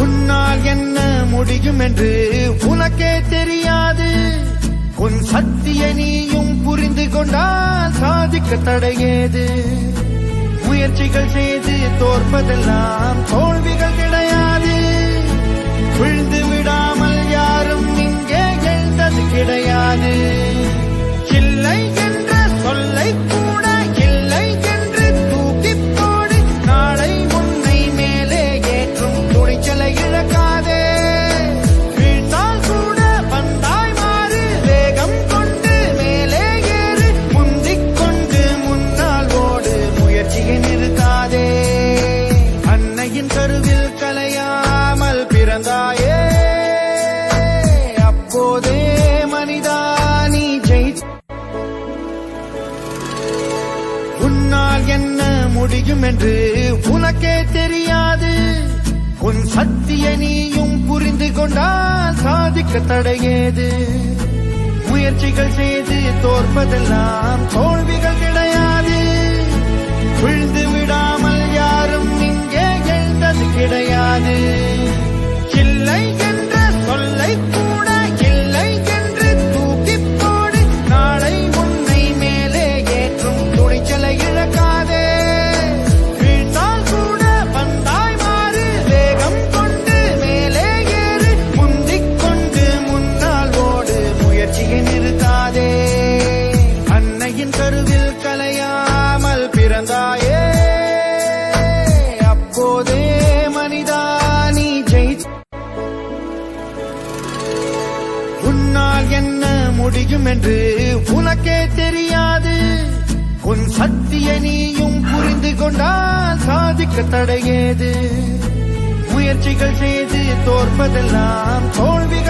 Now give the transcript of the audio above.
உன்னால் என்ன முடியும் என்று உனக்கே தெரியாது. உன் சக்தியை நீயும் புரிந்து கொண்டால் சாதிக்க தடையேது. முயற்சிகள் செய்து தோற்பதெல்லாம் தோல்விகள் கருவில் கலையாமல் பிறந்தாயே. அப்போதே மனிதா நீ ஜெயித்த உன்னால் என்ன முடியும் என்று உனக்கே தெரியாது. உன் சக்தியை நீயும் புரிந்து கொண்டால் சாதிக்க தடையேது. முயற்சிகள் செய்து தோற்பதெல்லாம் தோல்விகள் கிடையாது. விழுந்து முயற்சியை நிறுத்தாதே. அன்னையின் கருவில் கலையாமல் பிறந்தாயே. அப்போதே மனிதா நீ ஜெயித்த உன்னால் என்ன முடியும் என்று உனக்கே தெரியாது. உன் சக்தியை நீயும் புரிந்து கொண்டால் சாதிக்க தடையேது. முயற்சிகள் செய்து தோற்பதெல்லாம் தோல்விகள்